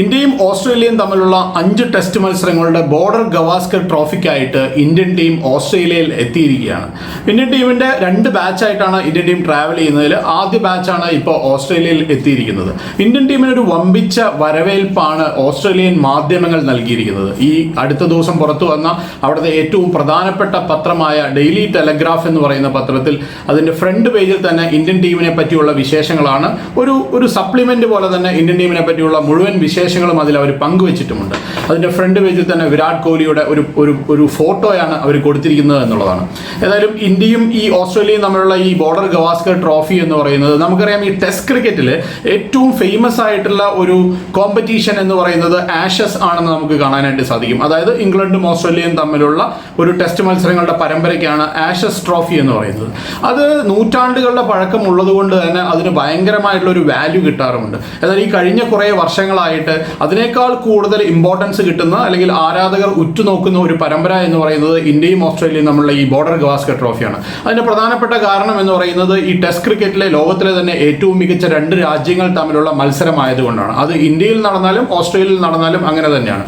ഇന്ത്യയും ഓസ്ട്രേലിയയും തമ്മിലുള്ള അഞ്ച് ടെസ്റ്റ് മത്സരങ്ങളുടെ ബോർഡർ ഗവാസ്കർ ട്രോഫിക്കായിട്ട് ഇന്ത്യൻ ടീം ഓസ്ട്രേലിയയിൽ എത്തിയിരിക്കുകയാണ്. ഇന്ത്യൻ ടീമിന്റെ രണ്ട് ബാച്ചായിട്ടാണ് ഇന്ത്യൻ ടീം ട്രാവൽ ചെയ്യുന്നതിൽ ആദ്യ ബാച്ചാണ് ഇപ്പോൾ ഓസ്ട്രേലിയയിൽ എത്തിയിരിക്കുന്നത്. ഇന്ത്യൻ ടീമിന് ഒരു വമ്പിച്ച വരവേൽപ്പാണ് ഓസ്ട്രേലിയൻ മാധ്യമങ്ങൾ നൽകിയിരിക്കുന്നത്. ഈ അടുത്ത ദിവസം പുറത്തു വന്ന അവിടുത്തെ ഏറ്റവും പ്രധാനപ്പെട്ട പത്രമായ ഡെയിലി ടെലഗ്രാഫ് എന്ന് പറയുന്ന പത്രത്തിൽ അതിന്റെ ഫ്രണ്ട് പേജിൽ തന്നെ ഇന്ത്യൻ ടീമിനെ പറ്റിയുള്ള വിശേഷങ്ങളാണ്. ഒരു ഒരു സപ്ലിമെന്റ് പോലെ തന്നെ ഇന്ത്യൻ ടീമിനെ പറ്റിയുള്ള മുഴുവൻ വിശേഷങ്ങളും അതിൽ അവർ പങ്കുവച്ചിട്ടുമുണ്ട്. അതിന്റെ ഫ്രണ്ട് പേജിൽ തന്നെ വിരാട് കോഹ്ലിയുടെ ഒരു ഒരു ഒരു ഫോട്ടോയാണ് അവർ കൊടുത്തിരിക്കുന്നത് എന്നുള്ളതാണ്. ഏതായാലും ഇന്ത്യയും ഈ ഓസ്ട്രേലിയയും തമ്മിലുള്ള ഈ ബോർഡർ ഗവാസ്കർ ട്രോഫി എന്ന് പറയുന്നത് നമുക്കറിയാം ഈ ടെസ്റ്റ് ക്രിക്കറ്റിൽ ഏറ്റവും ഫേമസ് ആയിട്ടുള്ള ഒരു കോമ്പറ്റീഷൻ എന്ന് പറയുന്നത് ആഷസ് ആണെന്ന് നമുക്ക് കാണാനായിട്ട് സാധിക്കും. അതായത് ഇംഗ്ലണ്ടും ഓസ്ട്രേലിയയും തമ്മിലുള്ള ഒരു ടെസ്റ്റ് മത്സരങ്ങളുടെ പരമ്പരയ്ക്കാണ് ആഷസ് ട്രോഫി എന്ന് പറയുന്നത്. അത് നൂറ്റാണ്ടുകളുടെ പഴക്കം ഉള്ളതുകൊണ്ട് തന്നെ അതിന് ഭയങ്കരമായിട്ടുള്ള ഒരു വാല്യൂ കിട്ടാറുമുണ്ട്. എന്നാൽ ഈ കഴിഞ്ഞ കുറേ വർഷങ്ങളായിട്ട് അതിനേക്കാൾ കൂടുതൽ ഇമ്പോർട്ടൻസ് കിട്ടുന്ന അല്ലെങ്കിൽ ആരാധകർ ഉറ്റുനോക്കുന്ന ഒരു പരമ്പര എന്ന് പറയുന്നത് ഇന്ത്യയും ഓസ്ട്രേലിയയും തമ്മിലുള്ള ഈ ബോർഡർ ഗവാസ്കർ ട്രോഫിയാണ് അതിന്റെ പ്രധാനപ്പെട്ട കാരണം എന്ന് പറയുന്നത് ഈ ടെസ്റ്റ് ക്രിക്കറ്റിലെ ലോകത്തിലെ തന്നെ ഏറ്റവും മികച്ച രണ്ട് രാജ്യങ്ങൾ തമ്മിലുള്ള മത്സരമായതുകൊണ്ടാണ്. അത് ഇന്ത്യയിൽ നടന്നാലും ഓസ്ട്രേലിയയിൽ നടന്നാലും അങ്ങനെ തന്നെയാണ്.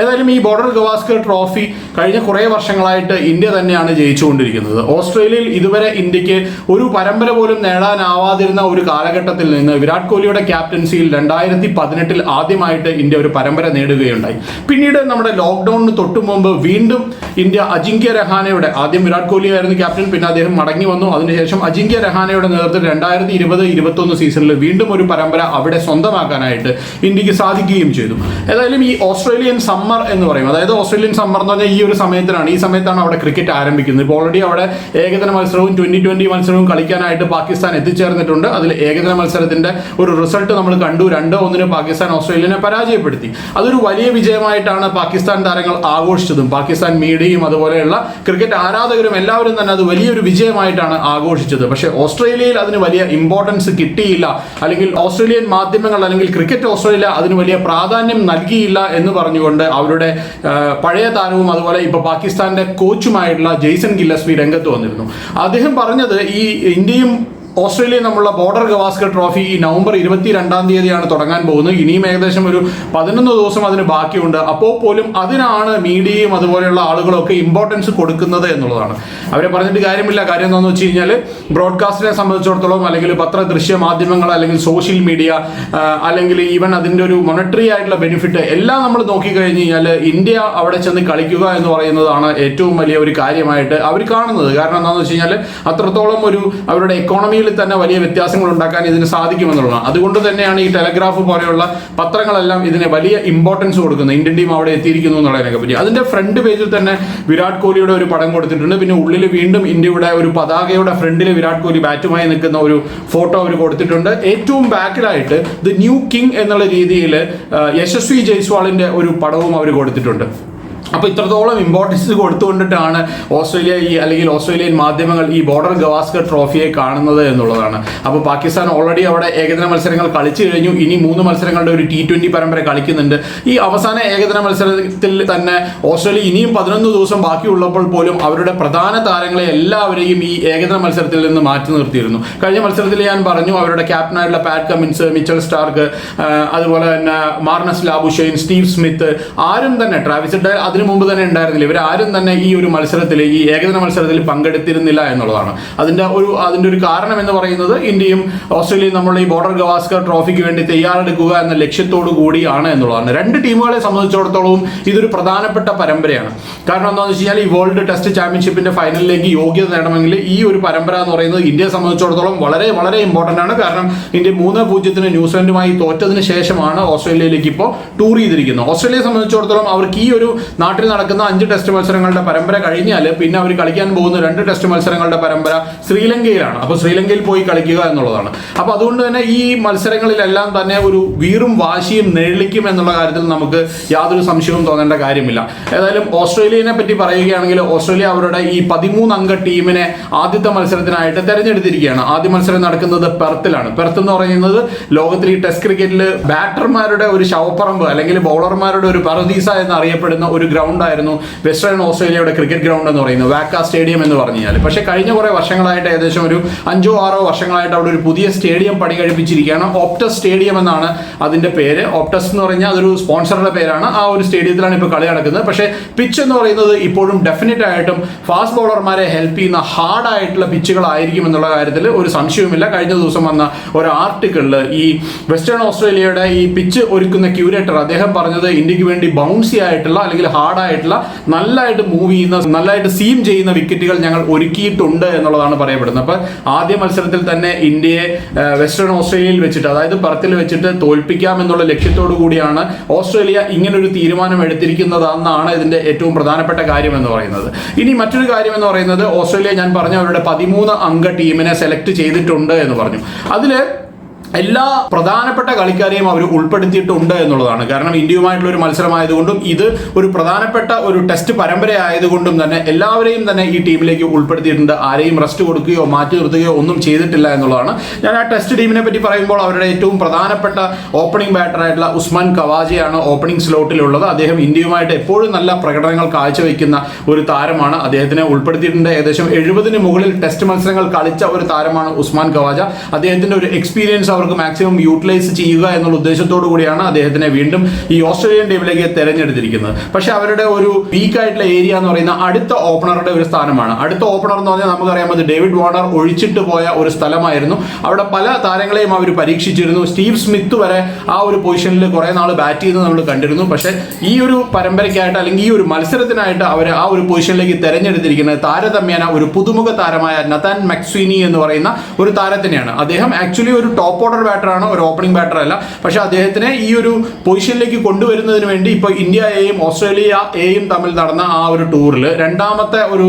ഏതായാലും ഈ ബോർഡർ ഗവാസ്കർ ട്രോഫി കഴിഞ്ഞ കുറേ വർഷങ്ങളായിട്ട് ഇന്ത്യ തന്നെയാണ് ജയിച്ചുകൊണ്ടിരിക്കുന്നത്. ഓസ്ട്രേലിയയിൽ ഇതുവരെ ഇന്ത്യയ്ക്ക് ഒരു പരമ്പര പോലും നേടാനാവാതിരുന്ന ഒരു കാലഘട്ടത്തിൽ നിന്ന് വിരാട് കോഹ്ലിയുടെ ക്യാപ്റ്റൻസിയിൽ രണ്ടായിരത്തി പതിനെട്ടിൽ ആദ്യമായിട്ട് ഇന്ത്യ ഒരു പരമ്പര നേടുകയുണ്ടായി. പിന്നീട് നമ്മുടെ ലോക്ക്ഡൌണിന് തൊട്ടു മുമ്പ് വീണ്ടും ഇന്ത്യ അജിങ്ക്യ രഹാനയുടെ ആദ്യം വിരാട് കോഹ്ലി ആയിരുന്നു ക്യാപ്റ്റൻ പിന്നെ അദ്ദേഹം മടങ്ങി വന്നു. അതിനുശേഷം അജിങ്ക്യ രഹാനയുടെ നേതൃത്വത്തിൽ രണ്ടായിരത്തി ഇരുപത് ഇരുപത്തൊന്ന് സീസണിൽ വീണ്ടും ഒരു പരമ്പര അവിടെ സ്വന്തമാക്കാനായിട്ട് ഇന്ത്യയ്ക്ക് സാധിക്കുകയും ചെയ്തു. ഏതായാലും ഈ ഓസ്ട്രേലിയൻ സമ്മർ എന്ന് പറയും. അതായത് ഓസ്ട്രേലിയൻ സമ്മർ എന്ന് പറഞ്ഞാൽ ഈ ഒരു സമയത്തിനാണ് ഈ സമയത്താണ് അവിടെ ക്രിക്കറ്റ് ആരംഭിക്കുന്നത്. ഇപ്പോൾ ഓൾറെഡി അവിടെ ഏകദിന മത്സരവും ട്വന്റി ട്വന്റി മത്സരവും കളിക്കാനായിട്ട് പാകിസ്ഥാൻ എത്തിച്ചേർന്നിട്ടുണ്ട്. അതിൽ ഏകദിന മത്സരത്തിന്റെ ഒരു റിസൾട്ട് നമ്മൾ കണ്ടു. രണ്ട് ഒന്നിന് പാകിസ്ഥാൻ ഓസ്ട്രേലിയനെ പരാജയപ്പെടുത്തി. അതൊരു വലിയ വിജയമായിട്ടാണ് പാകിസ്ഥാൻ താരങ്ങൾ ആഘോഷിച്ചതും. പാകിസ്ഥാൻ മീഡിയയും അതുപോലെയുള്ള ക്രിക്കറ്റ് ആരാധകരും എല്ലാവരും തന്നെ അത് വലിയൊരു വിജയമായിട്ടാണ് ആഘോഷിച്ചത്. പക്ഷേ ഓസ്ട്രേലിയയിൽ അതിന് വലിയ ഇമ്പോർട്ടൻസ് കിട്ടിയില്ല. അല്ലെങ്കിൽ ഓസ്ട്രേലിയൻ മാധ്യമങ്ങൾ അല്ലെങ്കിൽ ക്രിക്കറ്റ് ഓസ്ട്രേലിയ അതിന് വലിയ പ്രാധാന്യം നൽകിയില്ല എന്ന് പറഞ്ഞുകൊണ്ട് അവരുടെ പഴയ താരവും അതുപോലെ ഇപ്പൊ പാകിസ്ഥാന്റെ കോച്ചുമായിട്ടുള്ള ജെയ്സൺ ഗില്ലസ്വി രംഗത്ത് വന്നിരുന്നു. അദ്ദേഹം പറഞ്ഞത് ഈ ഇന്ത്യയും ഓസ്ട്രേലിയ നമ്മളുടെ ബോർഡർ ഗവാസ്കർ ട്രോഫി ഈ നവംബർ ഇരുപത്തി രണ്ടാം തീയതിയാണ് തുടങ്ങാൻ പോകുന്നത്. ഇനിയും ഏകദേശം ഒരു പതിനൊന്ന് ദിവസം അതിന് ബാക്കിയുണ്ട്. അപ്പോൾ പോലും അതിനാണ് മീഡിയയും അതുപോലെയുള്ള ആളുകളൊക്കെ ഇമ്പോർട്ടൻസ് കൊടുക്കുന്നത് എന്നുള്ളതാണ്. അവരെ പറഞ്ഞിട്ട് കാര്യമില്ല. കാര്യം എന്താണെന്ന് വെച്ച് കഴിഞ്ഞാൽ ബ്രോഡ്കാസ്റ്റിനെ സംബന്ധിച്ചിടത്തോളം അല്ലെങ്കിൽ പത്ര ദൃശ്യ മാധ്യമങ്ങൾ അല്ലെങ്കിൽ സോഷ്യൽ മീഡിയ അല്ലെങ്കിൽ ഈവൻ അതിന്റെ ഒരു മോണിറ്ററി ആയിട്ടുള്ള ബെനിഫിറ്റ് എല്ലാം നമ്മൾ നോക്കിക്കഴിഞ്ഞ് കഴിഞ്ഞാൽ ഇന്ത്യ അവിടെ ചെന്ന് കളിക്കുക എന്ന് പറയുന്നതാണ് ഏറ്റവും വലിയ ഒരു കാര്യമായിട്ട് അവർ കാണുന്നത്. കാരണം എന്താണെന്ന് വെച്ച് കഴിഞ്ഞാൽ അത്രത്തോളം ഒരു അവരുടെ എക്കോണമിയിൽ തന്നെ വലിയ വ്യത്യാസങ്ങൾ ഉണ്ടാക്കാൻ ഇതിന് സാധിക്കുമെന്നുള്ളതാണ്. അതുകൊണ്ട് തന്നെയാണ് ഈ ടെലഗ്രാഫ് പോലെയുള്ള പത്രങ്ങളെല്ലാം ഇതിന് വലിയ ഇമ്പോർട്ടൻസ് കൊടുക്കുന്നത്. ഇന്ത്യൻ ടീം അവിടെ എത്തിയിരിക്കുന്നു എന്നുള്ളതിനൊക്കെ പറ്റി. അതിന്റെ ഫ്രണ്ട് പേജിൽ തന്നെ വിരാട് കോഹ്ലിയുടെ ഒരു പടം കൊടുത്തിട്ടുണ്ട്. പിന്നെ ഉള്ളിൽ വീണ്ടും ഇന്ത്യയുടെ ഒരു പതാകയുടെ ഫ്രണ്ടിൽ വിരാട് കോഹ്ലി ബാറ്റുമായി നിൽക്കുന്ന ഒരു ഫോട്ടോ അവർ കൊടുത്തിട്ടുണ്ട്. ഏറ്റവും ബാക്കിലായിട്ട് ദി ന്യൂ കിങ് എന്നുള്ള രീതിയിൽ യശസ്വി ജയ്സ്വാളിന്റെ ഒരു പടവും അവർ കൊടുത്തിട്ടുണ്ട്. അപ്പോൾ ഇത്രത്തോളം ഇമ്പോർട്ടൻസ് കൊടുത്തുകൊണ്ടിട്ടാണ് ഓസ്ട്രേലിയ ഈ അല്ലെങ്കിൽ ഓസ്ട്രേലിയൻ മാധ്യമങ്ങൾ ഈ ബോർഡർ ഗവാസ്കർ ട്രോഫിയെ കാണുന്നത് എന്നുള്ളതാണ്. അപ്പോൾ പാകിസ്ഥാൻ ഓൾറെഡി അവിടെ ഏകദിന മത്സരങ്ങൾ കളിച്ചു കഴിഞ്ഞു. ഇനി മൂന്ന് മത്സരങ്ങളുടെ ഒരു ടി ട്വന്റി പരമ്പര കളിക്കുന്നുണ്ട്. ഈ അവസാന ഏകദിന മത്സരത്തിൽ തന്നെ ഓസ്ട്രേലിയ ഇനിയും പതിനൊന്ന് ദിവസം ബാക്കിയുള്ളപ്പോൾ പോലും അവരുടെ പ്രധാന താരങ്ങളെ എല്ലാവരെയും ഈ ഏകദിന മത്സരത്തിൽ നിന്ന് മാറ്റി നിർത്തിയിരുന്നു. കഴിഞ്ഞ മത്സരത്തിൽ ഞാൻ പറഞ്ഞു അവരുടെ ക്യാപ്റ്റനായിട്ടുള്ള പാറ്റ് കമിൻസ് മിച്ചൽ സ്റ്റാർക്ക് അതുപോലെ തന്നെ മാർണസ് ലാബുഷൈൻ സ്റ്റീവ് സ്മിത്ത് ആരും തന്നെ ട്രാവിസിന്റെ അതിനു മുമ്പ് തന്നെ ഉണ്ടായിരുന്നില്ല. ഇവർ ആരും തന്നെ ഈ ഒരു മത്സരത്തിൽ ഈ ഏകദിന മത്സരത്തിൽ പങ്കെടുത്തിരുന്നില്ല എന്നുള്ളതാണ്. അതിന്റെ ഒരു അതിന്റെ ഒരു കാരണം എന്ന് പറയുന്നത് ഇന്ത്യയും ഓസ്ട്രേലിയയും നമ്മൾ ഈ ബോർഡർ ഗവാസ്കർ ട്രോഫിക്ക് വേണ്ടി തയ്യാറെടുക്കുക എന്ന ലക്ഷ്യത്തോടു കൂടിയാണ് എന്നുള്ളതാണ്. രണ്ട് ടീമുകളെ സംബന്ധിച്ചിടത്തോളം ഇതൊരു പ്രധാനപ്പെട്ട പരമ്പരയാണ്. കാരണം എന്താണെന്ന് വെച്ച് കഴിഞ്ഞാൽ ഈ വേൾഡ് ടെസ്റ്റ് ചാമ്പ്യൻഷിപ്പിന്റെ ഫൈനലിലേക്ക് യോഗ്യത നേടണമെങ്കിൽ ഈ ഒരു പരമ്പര എന്ന് പറയുന്നത് ഇന്ത്യയെ സംബന്ധിച്ചിടത്തോളം വളരെ വളരെ ഇമ്പോർട്ടന്റ് ആണ്. കാരണം ഇന്ത്യ മൂന്ന് പൂജ്യത്തിന് ന്യൂസിലൻഡുമായി തോറ്റതിന് ശേഷമാണ് ഓസ്ട്രേലിയയിലേക്ക് ഇപ്പോൾ ടൂർ ചെയ്തിരിക്കുന്നത്. ഓസ്ട്രേലിയയെ സംബന്ധിച്ചിടത്തോളം അവർക്ക് ഈ ഒരു നാട്ടിൽ നടക്കുന്ന അഞ്ച് ടെസ്റ്റ് മത്സരങ്ങളുടെ പരമ്പര കഴിഞ്ഞാൽ പിന്നെ അവർ കളിക്കാൻ പോകുന്ന രണ്ട് ടെസ്റ്റ് മത്സരങ്ങളുടെ പരമ്പര ശ്രീലങ്കയിലാണ്. അപ്പോൾ ശ്രീലങ്കയിൽ പോയി കളിക്കുക എന്നുള്ളതാണ്. അപ്പോൾ അതുകൊണ്ട് തന്നെ ഈ മത്സരങ്ങളിലെല്ലാം തന്നെ ഒരു വീറും വാശിയും നേളിക്കും എന്നുള്ള കാര്യത്തിൽ നമുക്ക് യാതൊരു സംശയവും തോന്നേണ്ട കാര്യമില്ല. ഏതായാലും ഓസ്ട്രേലിയനെ പറ്റി പറയുകയാണെങ്കിൽ ഓസ്ട്രേലിയ അവരുടെ ഈ പതിമൂന്ന് അംഗ ടീമിനെ ആദ്യത്തെ മത്സരത്തിനായിട്ട് തെരഞ്ഞെടുത്തിരിക്കുകയാണ്. ആദ്യ മത്സരം നടക്കുന്നത് പെർത്തിലാണ്. പെർത്ത് എന്ന് പറയുന്നത് ലോകത്തിൽ ഈ ടെസ്റ്റ് ക്രിക്കറ്റിൽ ബാറ്റർമാരുടെ ഒരു ശവപ്പറമ്പ് അല്ലെങ്കിൽ ബൗളർമാരുടെ ഒരു പറദീസ എന്നറിയപ്പെടുന്ന ഒരു ഗ്രൗണ്ട് ആയിരുന്നു. വെസ്റ്റേൺ ഓസ്ട്രേലിയയുടെ ക്രിക്കറ്റ് ഗ്രൗണ്ട് എന്ന് പറയുന്നത് വാക്ക സ്റ്റേഡിയം എന്ന് പറഞ്ഞു കഴിഞ്ഞാൽ പക്ഷേ കഴിഞ്ഞ കുറേ വർഷങ്ങളായിട്ട് ഏകദേശം ഒരു അഞ്ചോ ആറോ വർഷങ്ങളായിട്ട് അവിടെ ഒരു പുതിയ സ്റ്റേഡിയം പണി കഴിപ്പിച്ചിരിക്കുകയാണ് ഓപ്റ്റസ് സ്റ്റേഡിയം എന്നാണ് അതിന്റെ പേര്. ഓപ്റ്റസ് എന്ന് പറഞ്ഞാൽ അതൊരു സ്പോൺസറുടെ പേരാണ്. ആ ഒരു സ്റ്റേഡിയത്തിലാണ് ഇപ്പോൾ കളി നടക്കുന്നത്. പക്ഷേ പിച്ച് എന്ന് പറയുന്നത് ഇപ്പോഴും ഡെഫിനറ്റ് ആയിട്ടും ഫാസ്റ്റ് ബോളർമാരെ ഹെൽപ്പ് ചെയ്യുന്ന ഹാർഡ് ആയിട്ടുള്ള പിച്ചുകളായിരിക്കും എന്നുള്ള കാര്യത്തിൽ ഒരു സംശയവുമില്ല. കഴിഞ്ഞ ദിവസം വന്ന ഒരു ആർട്ടിക്കിളിൽ ഈ വെസ്റ്റേൺ ഓസ്ട്രേലിയയുടെ ഈ പിച്ച് ഒരുക്കുന്ന ക്യൂരേറ്റർ അദ്ദേഹം പറഞ്ഞത് ഇന്ത്യയ്ക്ക് വേണ്ടി ബൗൺസി ആയിട്ടുള്ള അല്ലെങ്കിൽ ഹാർഡ് ആയിട്ടുള്ള നല്ലതായിട്ട് മൂവ് ചെയ്യുന്ന നല്ലതായിട്ട് സീം ചെയ്യുന്ന വിക്കറ്റുകൾ ഞങ്ങൾ ഒരുക്കിയിട്ടുണ്ട് എന്നുള്ളതാണ് പറയപ്പെടുന്നത്. അപ്പോൾ ആദ്യ മത്സരത്തിൽ തന്നെ ഇന്ത്യയെ വെസ്റ്റേൺ ഓസ്ട്രേലിയയിൽ വെച്ചിട്ട് അതായത് പറത്തിൽ വെച്ചിട്ട് തോൽപ്പിക്കാം എന്നുള്ള ലക്ഷ്യത്തോടു കൂടിയാണ് ഓസ്ട്രേലിയ ഇങ്ങനൊരു തീരുമാനം എടുത്തിരിക്കുന്നതെന്നാണ് ഇതിന്റെ ഏറ്റവും പ്രധാനപ്പെട്ട കാര്യം എന്ന് പറയുന്നത്. ഇനി മറ്റൊരു കാര്യം എന്ന് പറയുന്നത് ഓസ്ട്രേലിയ ഞാൻ പറഞ്ഞു അവരുടെ പതിമൂന്ന് അംഗ ടീമിനെ സെലക്ട് ചെയ്തിട്ടുണ്ട് എന്ന് പറഞ്ഞു. അതിൽ എല്ലാ പ്രധാനപ്പെട്ട കളിക്കാരെയും അവർ ഉൾപ്പെടുത്തിയിട്ടുണ്ട് എന്നുള്ളതാണ്. കാരണം ഇന്ത്യയുമായിട്ടുള്ള ഒരു മത്സരമായതുകൊണ്ടും ഇത് ഒരു പ്രധാനപ്പെട്ട ഒരു ടെസ്റ്റ് പരമ്പര ആയതുകൊണ്ടും തന്നെ എല്ലാവരെയും തന്നെ ഈ ടീമിലേക്ക് ഉൾപ്പെടുത്തിയിട്ടുണ്ട്. ആരെയും റെസ്റ്റ് കൊടുക്കുകയോ മാറ്റി നിർത്തുകയോ ഒന്നും ചെയ്തിട്ടില്ല എന്നുള്ളതാണ്. ഞാൻ ആ ടെസ്റ്റ് ടീമിനെ പറ്റി പറയുമ്പോൾ അവരുടെ ഏറ്റവും പ്രധാനപ്പെട്ട ഓപ്പണിംഗ് ബാറ്ററായിട്ടുള്ള ഉസ്മാൻ കവാജയാണ് ഓപ്പണിംഗ് സ്ലോട്ടിലുള്ളത് അദ്ദേഹം ഇന്ത്യയുമായിട്ട് എപ്പോഴും നല്ല പ്രകടനങ്ങൾ കാഴ്ചവെക്കുന്ന ഒരു താരമാണ്. അദ്ദേഹത്തിനെ ഉൾപ്പെടുത്തിയിട്ടുണ്ട്. ഏകദേശം എഴുപതിന് മുകളിൽ ടെസ്റ്റ് മത്സരങ്ങൾ കളിച്ച ഒരു താരമാണ് ഉസ്മാൻ കവാജ. അദ്ദേഹത്തിന്റെ ഒരു എക്സ്പീരിയൻസ് അവർക്ക് മാക്സിമം യൂട്ടിലൈസ് ചെയ്യുക എന്നുള്ള ഉദ്ദേശത്തോടു കൂടിയാണ് അദ്ദേഹത്തിനെ വീണ്ടും ഈ ഓസ്ട്രേലിയൻ ടീമിലേക്ക് തെരഞ്ഞെടുത്തിരിക്കുന്നത്. പക്ഷേ അവരുടെ ഒരു വീക്ക് ആയിട്ടുള്ള ഏരിയ എന്ന് പറയുന്ന അടുത്ത ഓപ്പണറുടെ ഒരു സ്ഥാനമാണ്. അടുത്ത ഓപ്പണർ എന്ന് പറഞ്ഞാൽ നമുക്കറിയാം അത് ഡേവിഡ് വാർണർ ഒഴിച്ചിട്ട് പോയ ഒരു സ്ഥലമായിരുന്നു. അവിടെ പല താരങ്ങളെയും അവർ പരീക്ഷിച്ചിരുന്നു. സ്റ്റീവ് സ്മിത്ത് വരെ ആ ഒരു പൊസിഷനിൽ കുറേ നാൾ ബാറ്റ് ചെയ്ത് നമ്മൾ കണ്ടിരുന്നു. പക്ഷേ ഈ ഒരു പരമ്പരയ്ക്കായിട്ട് അല്ലെങ്കിൽ ഈ ഒരു മത്സരത്തിനായിട്ട് അവർ ആ ഒരു പൊസിഷനിലേക്ക് തെരഞ്ഞെടുത്തിരിക്കുന്നത് താരതമ്യേന ഒരു പുതുമുഖ താരമായ നതാൻ മക്സ്വീനി എന്ന് പറയുന്ന ഒരു താരത്തിനെയാണ്. അദ്ദേഹം ആക്ച്വലി ഒരു ടോപ്പ് ഓർഡർ ബാറ്ററാണ് ഒരു ഓപ്പണിംഗ് ബാറ്റർ അല്ല. പക്ഷേ അദ്ദേഹത്തിനെ ഈ ഒരു പൊസിഷനിലേക്ക് കൊണ്ടുവരുന്നതിന് വേണ്ടി ഇപ്പോൾ ഇന്ത്യ എയും ഓസ്ട്രേലിയ എയും തമ്മിൽ നടന്ന ആ ഒരു ടൂറിൽ രണ്ടാമത്തെ ഒരു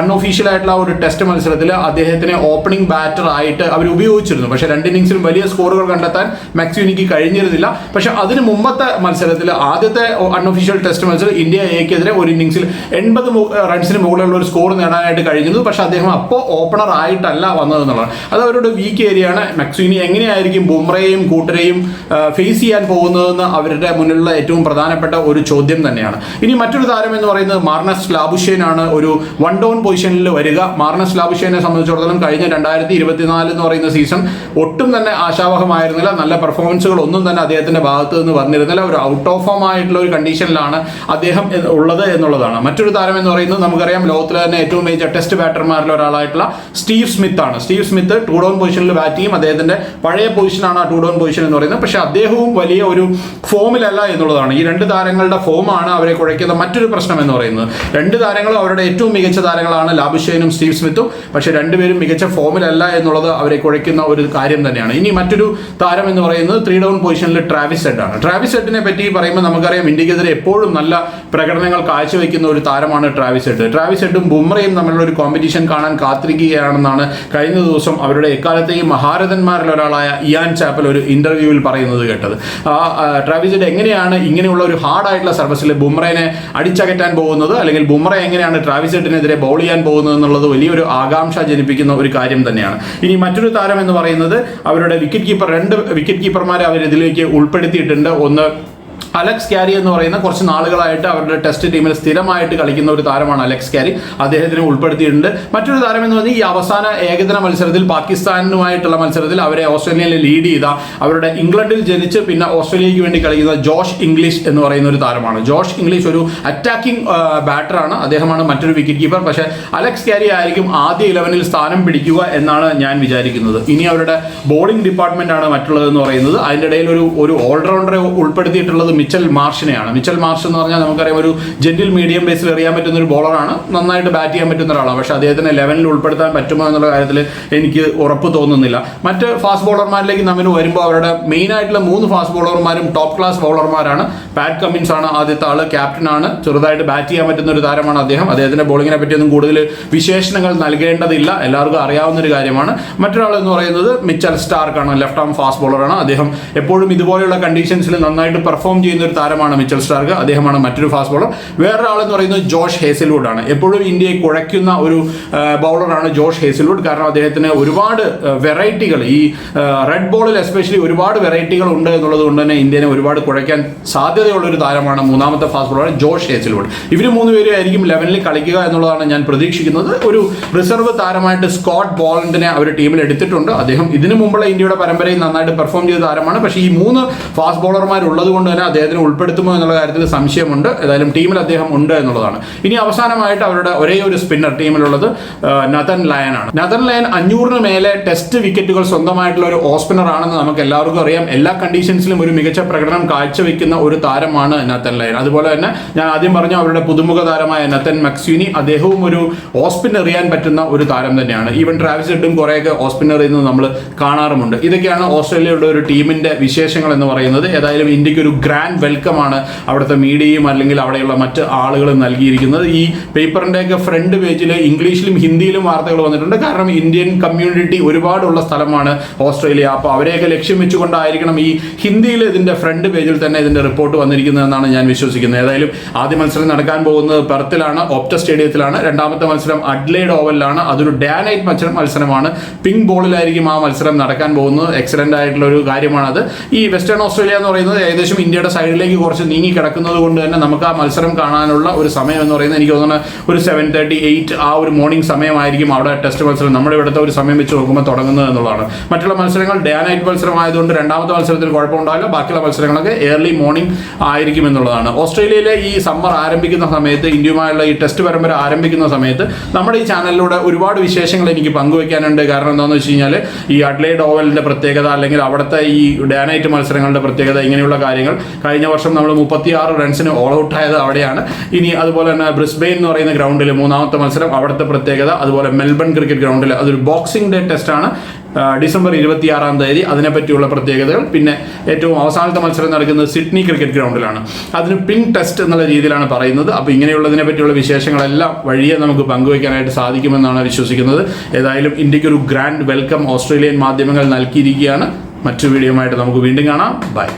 അൺഒഫീഷ്യൽ ആയിട്ടുള്ള ഒരു ടെസ്റ്റ് മത്സരത്തിൽ അദ്ദേഹത്തിനെ ഓപ്പണിംഗ് ബാറ്റർ ആയിട്ട് അവർ ഉപയോഗിച്ചിരുന്നു. പക്ഷേ രണ്ട് ഇന്നിങ്സിലും വലിയ സ്കോറുകൾ കണ്ടെത്താൻ മാക്സ്യൂനിക്ക് കഴിഞ്ഞിരുന്നില്ല. പക്ഷേ അതിന് മുമ്പത്തെ മത്സരത്തിൽ ആദ്യത്തെ അൺഒഫീഷ്യൽ ടെസ്റ്റ് മത്സരം ഇന്ത്യ എക്കെതിരെ ഒരു ഇന്നിങ്സിൽ എൺപത് റൺസിന് മുകളിലുള്ള ഒരു സ്കോർ നേടാനായിട്ട് കഴിഞ്ഞിരുന്നു. പക്ഷേ അദ്ദേഹം അപ്പോൾ ഓപ്പണർ ആയിട്ടല്ല വന്നതെന്നുള്ളതാണ്. അത് അവരുടെ വീക്ക് ഏരിയയാണ് മാക്സ്യൂനി എങ്ങനെയായിരിക്കും ബുംറയെയും കൂട്ടരെയും ഫേസ് ചെയ്യാൻ പോകുന്നതെന്ന് അവരുടെ മുന്നിലുള്ള ഏറ്റവും പ്രധാനപ്പെട്ട ഒരു ചോദ്യം തന്നെയാണ്. ഇനി മറ്റൊരു താരം എന്ന് പറയുന്നത് മാർണസ് ലാബുഷേനാണ് ഒരു വൺ ഡൗൺ പൊസിഷനിൽ വരിക. മാർണസ് ലാബുഷേനെ സംബന്ധിച്ചിടത്തോളം കഴിഞ്ഞ രണ്ടായിരത്തി ഇരുപത്തിനാല് എന്ന് പറയുന്ന സീസൺ ഒട്ടും തന്നെ ആശാവഹമായിരുന്നില്ല. നല്ല പെർഫോമൻസുകൾ ഒന്നും തന്നെ അദ്ദേഹത്തിന്റെ ഭാഗത്ത് നിന്ന് വന്നിരുന്നില്ല. ഒരു ഔട്ട് ഓഫ് ഫോം ആയിട്ടുള്ള ഒരു കണ്ടീഷനിലാണ് അദ്ദേഹം ഉള്ളത് എന്നുള്ളതാണ്. മറ്റൊരു താരം എന്ന് പറയുന്നത് നമുക്കറിയാം ലോകത്തിലെ തന്നെ ഏറ്റവും മികച്ച ടെസ്റ്റ് ബാറ്റർമാരിൽ ഒരാളായിട്ടുള്ള സ്റ്റീവ് സ്മിത്ത് ആണ് സ്റ്റീവ് സ്മിത്ത് ടൂ ഡൗൺ പൊസിഷനിൽ ബാറ്റ് ചെയ്യും. അദ്ദേഹത്തിന്റെ പഴയ പൊസിഷനാണ് ആ ടു ഡൗൺ പൊസിഷൻ എന്ന് പറയുന്നത്. പക്ഷേ അദ്ദേഹവും വലിയ ഒരു ഫോമിലല്ല എന്നുള്ളതാണ്. ഈ രണ്ട് താരങ്ങളുടെ ഫോമാണ് അവരെ കുഴയ്ക്കുന്ന മറ്റൊരു പ്രശ്നം എന്ന് പറയുന്നത്. രണ്ട് താരങ്ങളും അവരുടെ ഏറ്റവും മികച്ച താരങ്ങളാണ് ലാബുഷേനും സ്റ്റീവ് സ്മിത്തും. പക്ഷേ രണ്ടുപേരും മികച്ച ഫോമിലല്ല എന്നുള്ളത് അവരെ കുഴയ്ക്കുന്ന ഒരു കാര്യം തന്നെയാണ്. ഇനി മറ്റൊരു താരം എന്ന് പറയുന്നത് ത്രീ ഡൗൺ പൊസിഷനിൽ ട്രാവിസ് ഹെഡ് ആണ്. ട്രാവിസ് സെഡിനെ പറ്റി പറയുമ്പോൾ നമുക്കറിയാം ഇന്ത്യക്കെതിരെ എപ്പോഴും നല്ല പ്രകടനങ്ങൾ കാഴ്ചവെക്കുന്ന ഒരു താരമാണ് ട്രാവിസ് സെഡ് ട്രാവിസ് സെഡും ബുംറയും തമ്മിലുള്ള ഒരു കോമ്പറ്റീഷൻ കാണാൻ കാത്തിരിക്കുകയാണെന്നാണ് കഴിഞ്ഞ ദിവസം അവരുടെ എക്കാലത്തെയും മഹാരഥന്മാരിൽ ഒരാളായ ഇയാൻ ചാപ്പൽ ഒരു ഇന്റർവ്യൂവിൽ പറയുന്നത് കേട്ടത്. ആ ആ, ട്രാവിസ് ഹെഡ് എങ്ങനെയാണ് ഇങ്ങനെയുള്ള ഒരു ഹാർഡ് ആയിട്ടുള്ള സർവീസിൽ ബുംറയെ അടിച്ചകറ്റാൻ പോകുന്നത്? അല്ലെങ്കിൽ ബുംറ എങ്ങനെയാണ് ട്രാവിസ് ബോൾ ബൗൾ ചെയ്യാൻ പോകുന്നത് എന്നുള്ളത് വലിയൊരു ആകാംക്ഷ ജനിപ്പിക്കുന്ന ഒരു കാര്യം തന്നെയാണ്. ഇനി മറ്റൊരു താരം എന്ന് പറയുന്നത് അവരുടെ വിക്കറ്റ് കീപ്പർ രണ്ട് വിക്കറ്റ് കീപ്പർമാരെ അവരിതിലേക്ക് ഉൾപ്പെടുത്തിയിട്ടുണ്ട്. ഒന്ന് അലക്സ് ക്യാരി എന്ന് പറയുന്ന കുറച്ച് നാളുകളായിട്ട് അവരുടെ ടെസ്റ്റ് ടീമിൽ സ്ഥിരമായിട്ട് കളിക്കുന്ന ഒരു താരമാണ് അലക്സ് ക്യാരി. അദ്ദേഹത്തിനെ ഉൾപ്പെടുത്തിയിട്ടുണ്ട്. മറ്റൊരു താരം എന്ന് പറഞ്ഞാൽ ഈ അവസാന ഏകദിന മത്സരത്തിൽ പാകിസ്ഥാനുമായിട്ടുള്ള മത്സരത്തിൽ അവരെ ഓസ്ട്രേലിയയിൽ ലീഡ് ചെയ്ത അവരുടെ ഇംഗ്ലണ്ടിൽ ജനിച്ച് പിന്നെ ഓസ്ട്രേലിയയ്ക്ക് വേണ്ടി കളിക്കുന്ന ജോഷ് ഇംഗ്ലീഷ് എന്ന് പറയുന്ന ഒരു താരമാണ്. ജോഷ് ഇംഗ്ലീഷ് ഒരു അറ്റാക്കിംഗ് ബാറ്ററാണ് അദ്ദേഹമാണ് മറ്റൊരു വിക്കറ്റ് കീപ്പർ പക്ഷേ അലക്സ് ക്യാരി ആയിരിക്കും ആദ്യ ഇലവനിൽ സ്ഥാനം പിടിക്കുക എന്നാണ് ഞാൻ വിചാരിക്കുന്നത്. ഇനി അവരുടെ ബോളിംഗ് ഡിപ്പാർട്ട്മെന്റ് ആണ് മറ്റുള്ളത് എന്ന് പറയുന്നത്. അതിന്റെ ഇടയിൽ ഒരു ഒരു ഓൾറൗണ്ടറെ ഉൾപ്പെടുത്തിയിട്ടുള്ളത് മിച്ചൽ മാർഷിനെയാണ്. മിച്ചൽ മാർഷ് എന്ന് പറഞ്ഞാൽ നമുക്കറിയാം ഒരു ജെന്റിൽ മീഡിയം ബേസിൽ എറിയാൻ പറ്റുന്ന ഒരു ബോളറാണ് നന്നായിട്ട് ബാറ്റ് ചെയ്യാൻ പറ്റുന്ന ഒരാളാണ്. പക്ഷേ അദ്ദേഹത്തിന് ലെവനിൽ ഉൾപ്പെടുത്താൻ പറ്റുമോ എന്നുള്ള കാര്യത്തിൽ എനിക്ക് ഉറപ്പ് തോന്നുന്നില്ല. മറ്റ് ഫാസ്റ്റ് ബോളർമാരിലേക്ക് നമ്മൾ വരുമ്പോൾ അവരുടെ മെയിൻ ആയിട്ടുള്ള മൂന്ന് ഫാസ്റ്റ് ബോളർമാരും ടോപ്പ് ക്ലാസ് ബോളർമാരാണ് പാറ്റ് കമ്മിൻസ് ആണ് ആദ്യത്തെ ആൾ. ക്യാപ്റ്റനാണ് ചെറുതായിട്ട് ബാറ്റ് ചെയ്യാൻ പറ്റുന്ന ഒരു താരമാണ് അദ്ദേഹം. അദ്ദേഹത്തിന്റെ ബോളിങ്ങിനെ പറ്റിയൊന്നും കൂടുതൽ വിശേഷണങ്ങൾ നൽകേണ്ടതില്ല. എല്ലാവർക്കും അറിയാവുന്ന ഒരു കാര്യമാണ്. മറ്റൊരാൾ എന്ന് പറയുന്നത് മിച്ചൽ സ്റ്റാർക്കാണ്. ലെഫ്റ്റ് ആം ഫാസ്റ്റ് ബോളറാണ് അദ്ദേഹം എപ്പോഴും ഇതുപോലെയുള്ള കണ്ടീഷൻസിൽ നന്നായിട്ട് പെർഫോം പെർഫോം ചെയ്യുന്ന ഒരു താരമാണ് മിച്ചൽ സ്റ്റാർക്ക് അദ്ദേഹമാണ് മറ്റൊരു ഫാസ്റ്റ് ബോളർ വേറൊരാളെന്ന് പറയുന്നത് ജോഷ് ഹേസൽവുഡ് ആണ് എപ്പോഴും ഇന്ത്യയെ കുഴയ്ക്കുന്ന ഒരു ബൗളറാണ് ജോഷ് ഹേസൽവുഡ്. കാരണം അദ്ദേഹത്തിന് ഒരുപാട് വെറൈറ്റികൾ ഈ റെഡ് ബോളിൽ എസ്പെഷ്യലി ഒരുപാട് വെറൈറ്റികൾ ഉണ്ട് എന്നുള്ളത് കൊണ്ട് തന്നെ ഇന്ത്യനെ ഒരുപാട് കുഴയ്ക്കാൻ സാധ്യതയുള്ള ഒരു താരമാണ് മൂന്നാമത്തെ ഫാസ്റ്റ് ബോളർ ജോഷ് ഹേസൽവുഡ്. ഇവർ മൂന്ന് പേരും ആയിരിക്കും ലെവനിൽ കളിക്കുക എന്നുള്ളതാണ് ഞാൻ പ്രതീക്ഷിക്കുന്നത്. ഒരു റിസർവ് താരമായിട്ട് സ്കോട്ട് ബോളണ്ടിനെ അവർ ടീമിൽ എടുത്തിട്ടുണ്ട്. അദ്ദേഹം ഇതിനു മുമ്പുള്ള ഇന്ത്യയുടെ പരമ്പരയിൽ നന്നായിട്ട് പെർഫോം ചെയ്ത താരമാണ്. പക്ഷേ ഈ മൂന്ന് ഫാസ്റ്റ് ബോളർമാരുള്ളത് കൊണ്ട് തന്നെ അദ്ദേഹത്തിന് ഉൾപ്പെടുത്തുമോ എന്നുള്ള കാര്യത്തിൽ സംശയമുണ്ട്. ഏതായാലും ടീമിൽ അദ്ദേഹം ഉണ്ട് എന്നുള്ളതാണ്. ഇനി അവസാനമായിട്ട് അവരുടെ ഒരേ ഒരു സ്പിന്നർ ടീമിലുള്ളത് നതൻ ആണ്. നതൻ ലയൻ അഞ്ഞൂറിന് മേലെ ടെസ്റ്റ് വിക്കറ്റുകൾ സ്വന്തമായിട്ടുള്ള ഒരു ഓസ്പിനർ ആണെന്ന് നമുക്ക് എല്ലാവർക്കും അറിയാം. എല്ലാ കണ്ടീഷൻസിലും ഒരു മികച്ച പ്രകടനം കാഴ്ചവെക്കുന്ന ഒരു താരമാണ് നതൻ ലയൻ അതുപോലെ തന്നെ ഞാൻ ആദ്യം പറഞ്ഞു അവരുടെ പുതുമുഖ താരമായ നതൻ മക്സ്യൂനി അദ്ദേഹവും ഒരു ഓസ്പിൻ എറിയാൻ പറ്റുന്ന ഒരു താരം തന്നെയാണ്. ഈവൻ ട്രാവിസ് ഹെഡും കുറേയൊക്കെ ഓസ്പിൻ എറിയുന്നത് നമ്മൾ കാണാറുമുണ്ട്. ഇതൊക്കെയാണ് ഓസ്ട്രേലിയയുടെ ഒരു ടീമിന്റെ വിശേഷങ്ങൾ എന്ന് പറയുന്നത്. ഏതായാലും ഇന്ത്യയ്ക്ക് ഒരു ഗ്രാൻഡ് വെൽക്കം ആണ് അവിടുത്തെ മീഡിയയും അല്ലെങ്കിൽ അവിടെയുള്ള മറ്റ് ആളുകളും നൽകിയിരിക്കുന്നത്. ഈ പേപ്പറിന്റെയൊക്കെ ഫ്രണ്ട് പേജിൽ ഇംഗ്ലീഷിലും ഹിന്ദിയിലും വാർത്തകൾ വന്നിട്ടുണ്ട്. കാരണം ഇന്ത്യൻ കമ്മ്യൂണിറ്റി ഒരുപാടുള്ള സ്ഥലമാണ് ഓസ്ട്രേലിയ. അപ്പോൾ അവരെയൊക്കെ ലക്ഷ്യം വെച്ചുകൊണ്ടായിരിക്കണം ഈ ഹിന്ദിയിൽ ഇതിന്റെ ഫ്രണ്ട് പേജിൽ തന്നെ ഇതിന്റെ റിപ്പോർട്ട് വന്നിരിക്കുന്നതെന്നാണ് ഞാൻ വിശ്വസിക്കുന്നത്. ഏതായാലും ആദ്യ മത്സരം നടക്കാൻ പോകുന്നത് പെർത്തിലാണ് ഓപ്റ്റ സ്റ്റേഡിയത്തിലാണ്. രണ്ടാമത്തെ മത്സരം അഡ്ലേഡ് ഓവലിലാണ്. അതൊരു ഡേ നൈറ്റ് മത്സരം മത്സരമാണ്. പിങ്ക് ബോളിലായിരിക്കും ആ മത്സരം നടക്കാൻ പോകുന്നത്. എക്സലന്റ് ആയിട്ടുള്ള ഒരു കാര്യമാണത്. ഈ വെസ്റ്റേൺ ഓസ്ട്രേലിയ എന്ന് പറയുന്നത് ഏകദേശം ഇന്ത്യയുടെ സൈഡിലേക്ക് കുറച്ച് നീങ്ങി കിടക്കുന്നത് കൊണ്ട് തന്നെ നമുക്ക് ആ മത്സരം കാണാനുള്ള ഒരു സമയം എന്ന് പറയുന്നത് എനിക്ക് തോന്നുന്നത് ഒരു സെവൻ തേർട്ടി എയ്റ്റ് ആ ഒരു മോർണിംഗ് സമയമായിരിക്കും അവിടെ ടെസ്റ്റ് മത്സരം. നമ്മുടെ ഇവിടുത്തെ ഒരു സമയം വെച്ച് നോക്കുമ്പോൾ തുടങ്ങുന്നത് എന്നുള്ളതാണ്. മറ്റുള്ള മത്സരങ്ങൾ ഡേ നൈറ്റ് മത്സരം ആയതുകൊണ്ട് രണ്ടാമത്തെ മത്സരത്തിൽ കുഴപ്പമുണ്ടാവില്ല. ബാക്കിയുള്ള മത്സരങ്ങളൊക്കെ ഏർലി മോർണിംഗ് ആയിരിക്കും എന്നുള്ളതാണ്. ഓസ്ട്രേലിയയിലെ ഈ സമ്മർ ആരംഭിക്കുന്ന സമയത്ത് ഇന്ത്യയുമായുള്ള ഈ ടെസ്റ്റ് പരമ്പര ആരംഭിക്കുന്ന സമയത്ത് നമ്മുടെ ഈ ചാനലിലൂടെ ഒരുപാട് വിശേഷങ്ങൾ എനിക്ക് പങ്കുവെക്കാനുണ്ട് കാരണം എന്താണെന്ന് വെച്ച് കഴിഞ്ഞാൽ ഈ അഡ്ലൈഡ് ഓവലിന്റെ പ്രത്യേകത അല്ലെങ്കിൽ അവിടുത്തെ ഈ ഡേ നൈറ്റ് മത്സരങ്ങളുടെ പ്രത്യേകത ഇങ്ങനെയുള്ള കാര്യങ്ങൾ കഴിഞ്ഞ വർഷം നമ്മൾ മുപ്പത്തിയാറ് റൺസിന് ഓൾ ഔട്ട് ആയത് അവിടെയാണ്. ഇനി അതുപോലെ തന്നെ ബ്രിസ്ബെയിൻ എന്ന് പറയുന്ന ഗ്രൗണ്ടിൽ മൂന്നാമത്തെ മത്സരം അവിടുത്തെ പ്രത്യേകത അതുപോലെ മെൽബൺ ക്രിക്കറ്റ് ഗ്രൗണ്ടിൽ അതൊരു ബോക്സിംഗ് ഡേ ടെസ്റ്റ് ആണ്. ഡിസംബർ ഇരുപത്തിയാറാം തീയതി അതിനെപ്പറ്റിയുള്ള പ്രത്യേകതകൾ. പിന്നെ ഏറ്റവും അവസാനത്തെ മത്സരം നടക്കുന്നത് സിഡ്നി ക്രിക്കറ്റ് ഗ്രൗണ്ടിലാണ് അതിന് പിൻ ടെസ്റ്റ് എന്നുള്ള രീതിയിലാണ് പറയുന്നത്. അപ്പോൾ ഇങ്ങനെയുള്ളതിനെ പറ്റിയുള്ള വിശേഷങ്ങളെല്ലാം വഴിയെ നമുക്ക് പങ്കുവയ്ക്കാനായിട്ട് സാധിക്കുമെന്നാണ് വിശ്വസിക്കുന്നത്. ഏതായാലും ഇന്ത്യയ്ക്ക് ഒരു ഗ്രാൻഡ് വെൽക്കം ഓസ്ട്രേലിയൻ മാധ്യമങ്ങൾ നൽകിയിരിക്കുകയാണ്. മറ്റു വീഡിയോയുമായിട്ട് നമുക്ക് വീണ്ടും കാണാം. ബൈ